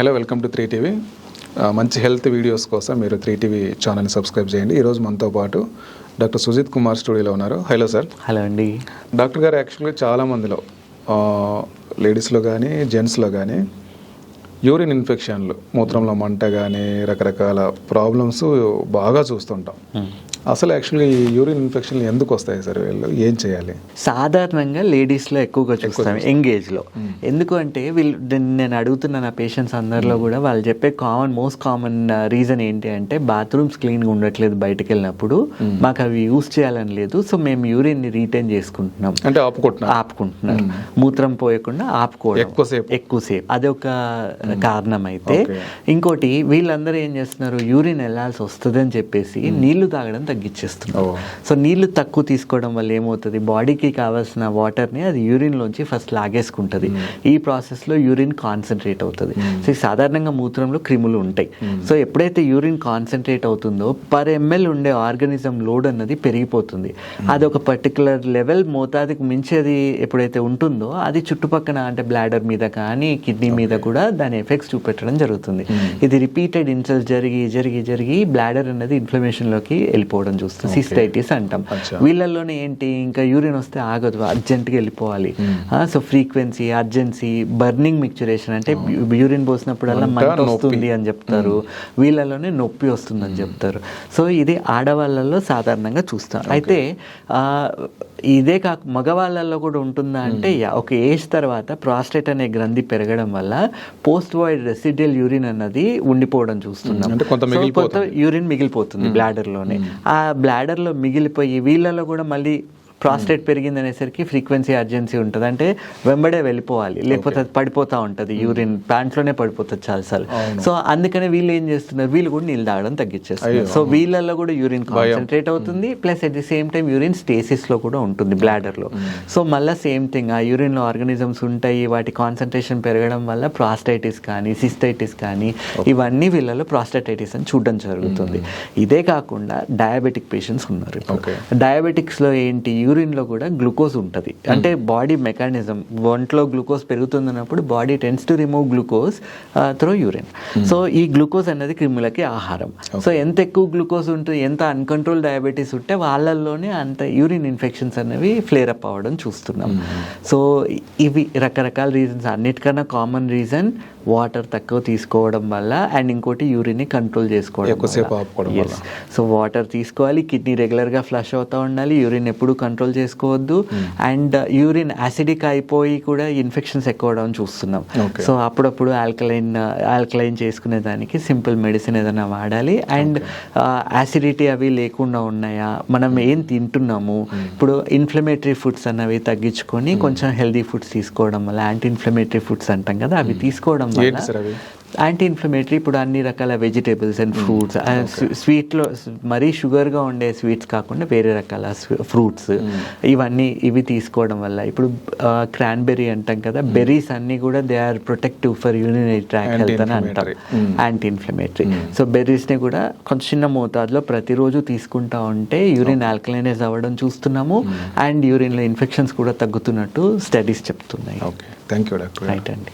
Hello welcome to three TV. మంచి health videos కోసం మీరు త్రీ టీవీ ఛానల్ని సబ్స్క్రైబ్ చేయండి. ఈరోజు మనతో పాటు డాక్టర్ సుజిత్ కుమార్ స్టూడియోలో ఉన్నారు. Hello sir. హలో అండి. డాక్టర్ గారు యాక్చువల్గా చాలామందిలో లేడీస్లో కానీ జెంట్స్లో కానీ యూరిన్ ఇన్ఫెక్షన్లు మూత్రంలో మంట కానీ రకరకాల ప్రాబ్లమ్స్ బాగా చూస్తుంటాం. అసలు యాక్చువల్గా ఈ యూరిన్ ఇన్ఫెక్షన్లు ఎందుకు వస్తాయి సార్? వీళ్ళు ఏం చేయాలి? సాధారణంగా లేడీస్లో ఎక్కువగా చూస్తాం ఎంగేజ్లో ఎందుకు అంటే వీళ్ళు నేను- నేను అడుగుతున్న నా పేషెంట్స్ అందరిలో కూడా వాళ్ళు చెప్పే కామన్ మోస్ట్ కామన్ రీజన్ ఏంటి అంటే బాత్రూమ్స్ క్లీన్గా ఉండట్లేదు బయటకు వెళ్ళినప్పుడు మాకు అవి యూస్ చేయాలని లేదు సో మేము యూరిన్ని రీటైన్ చేసుకుంటున్నాం. అంటే ఆపుకుంటున్నారు. ఆపుకుంటున్నారు. మూత్రం పోయకుండా ఆపుకోవడం. ఎక్కువసేపు. ఎక్కువసేపు. అదొక కారణం అయితే. ఇంకోటి వీళ్ళందరూ ఏం చేస్తున్నారు? యూరిన్ వెళ్ళాల్సి వస్తుంది అని చెప్పేసి నీళ్ళు తాగడం తగ్గించేస్తున్నారు ఓ. సో నీళ్ళు తక్కువ తీసుకోవడం వల్ల ఏమవుతుంది? బాడీకి కావాల్సిన వాటర్ని అది యూరిన్లోంచి ఫస్ట్ లాగేసుకుంటుంది. ఈ ప్రాసెస్లో యూరిన్ కాన్సన్ట్రేట్ అవుతుంది. సో సాధారణంగా మూత్రంలో క్రిములు ఉంటాయి. సో ఎప్పుడైతే యూరిన్ కాన్సన్ట్రేట్ అవుతుందో పర్ ఎంఎల్ ఉండే ఆర్గానిజం లోడ్ అన్నది పెరిగిపోతుంది. అది ఒక పర్టికులర్ లెవెల్ మోతాదుకు మించి అది ఎప్పుడైతే ఉంటుందో అది చుట్టుపక్కల అంటే బ్లాడర్ మీద కానీ కిడ్నీ మీద కూడా దాని ఎఫెక్ట్స్ చూపెట్టడం జరుగుతుంది. ఇది రిపీటెడ్ ఇన్సల్స్ జరిగి జరిగి జరిగి బ్లాడర్ అనేది ఇన్ఫ్లమేషన్లోకి వెళ్ళిపోవడం చూస్తుంది సిస్టైటిస్ అంటాం. వీళ్ళల్లోనే ఏంటి ఇంకా యూరిన్ వస్తే ఆగదు అర్జెంట్గా వెళ్ళిపోవాలి. So frequency urgency burning micturition అంటే యూరిన్ పోసినప్పుడల్లా మంట, మంట. వస్తుంది అని చెప్తారు. వీళ్ళలోనే నొప్పి వస్తుందని చెప్తారు. సో ఇది ఆడవాళ్ళలో సాధారణంగా చూస్తాం. అయితే ఆ, ఇదే కాక మగవాళ్ళల్లో కూడా ఉంటుందా అంటే ఒక ఏజ్ తర్వాత ప్రాస్టేట్ అనే గ్రంథి పెరగడం వల్ల పోస్ట్ వాయిడ్ రెసిడియల్ యూరిన్ అన్నది ఉండిపోవడం చూస్తున్నాం. కొంత. యూరిన్ మిగిలిపోతుంది బ్లాడర్లోనే ఆ బ్లాడర్లో మిగిలిపోయి వీళ్ళలో కూడా మళ్ళీ ప్రాస్టేట్ పెరిగింది అనేసరికి ఫ్రీక్వెన్సీ అర్జెన్సీ ఉంటుంది. అంటే వెంబడే వెళ్ళిపోవాలి. లేకపోతే అది పడిపోతా ఉంటుంది. యూరిన్ ప్యాంట్లోనే పడిపోతుంది చాలాసార్లు. సో అందుకనే వీళ్ళు ఏం చేస్తున్నారు? వీళ్ళు కూడా నీళ్ళు తాగడం తగ్గించేస్తున్నారు. సో వీళ్ళల్లో కూడా యూరిన్ కాన్సన్ట్రేట్ అవుతుంది. Plus at the same time urine స్టేసిస్లో కూడా ఉంటుంది బ్లాడర్లో. సో మళ్ళీ సేమ్ థింగ్ ఆ యూరిన్లో ఆర్గానిజమ్స్ ఉంటాయి. వాటి కాన్సన్ట్రేషన్ పెరగడం వల్ల ప్రాస్టైటిస్ కానీ సిస్టైటిస్ కానీ ఇవన్నీ వీళ్ళలో ప్రాస్టైటిస్ అని చూడడం జరుగుతుంది. ఇదే కాకుండా డయాబెటిక్ పేషెంట్స్ ఉన్నారు Okay. డయాబెటిక్స్లో ఏంటి? యూరిన్లో కూడా గ్లూకోజ్ ఉంటుంది. అంటే బాడీ మెకానిజం ఒంట్లో గ్లూకోజ్ పెరుగుతున్నప్పుడు body tends to remove glucose through urine so ఈ గ్లూకోజ్ అనేది క్రిములకి ఆహారం. సో ఎంత ఎక్కువ గ్లూకోజ్ ఉంటుంది ఎంత అన్కంట్రోల్ డయాబెటీస్ ఉంటే వాళ్ళల్లోనే అంత యూరిన్ ఇన్ఫెక్షన్స్ అనేవి ఫ్లేర్ అప్ అవ్వడం చూస్తున్నాం. సో ఇవి రకరకాల రీజన్స్ అన్నిటికన్నా కామన్ రీజన్ వాటర్ తక్కువ తీసుకోవడం వల్ల అండ్ ఇంకోటి యూరిన్ని కంట్రోల్ చేసుకోవడం. సో వాటర్ తీసుకోవాలి కిడ్నీ రెగ్యులర్గా ఫ్లష్ అవుతూ ఉండాలి యూరిన్ ఎప్పుడు కంట్రోల్ చేసుకోవద్దు. అండ్ యూరిన్ యాసిడిక్ అయిపోయి కూడా ఇన్ఫెక్షన్స్ ఎక్కువ అవడం చూస్తున్నాం. సో అప్పుడప్పుడు ఆల్కలైన్ ఆల్కలైన్ చేసుకునే దానికి సింపుల్ మెడిసిన్ ఏదైనా వాడాలి. అండ్ యాసిడిటీ అవి లేకుండా ఉన్నాయా? మనం ఏం తింటున్నాము? ఇప్పుడు ఇన్ఫ్లమేటరీ ఫుడ్స్ అన్నవి తగ్గించుకొని కొంచెం హెల్దీ ఫుడ్స్ తీసుకోవడం వల్ల యాంటీ ఇన్ఫ్లమేటరీ ఫుడ్స్ అంటాం కదా అవి తీసుకోవడం వల్ల యాంటీ ఇన్ఫ్లమేటరీ ఇప్పుడు అన్ని రకాల వెజిటేబుల్స్ అండ్ ఫ్రూట్స్ స్వీట్లో మరీ షుగర్గా ఉండే స్వీట్స్ కాకుండా వేరే రకాల ఫ్రూట్స్ ఇవన్నీ ఇవి తీసుకోవడం వల్ల ఇప్పుడు క్రాన్బెర్రీ అంటాం కదా బెర్రీస్ అన్నీ కూడా they are protective for urinary tract health అని అంటాం. యాంటీ ఇన్ఫ్లమేటరీ సో బెర్రీస్ని కూడా కొంచెం చిన్న మోతాదులో ప్రతిరోజు తీసుకుంటా ఉంటే యూరిన్ ఆల్కలైనైజ్ అవ్వడం చూస్తున్నాము అండ్ యూరిన్లో ఇన్ఫెక్షన్స్ కూడా తగ్గుతున్నట్టు స్టడీస్ చెప్తున్నాయి. Okay thank you doctor right అండి.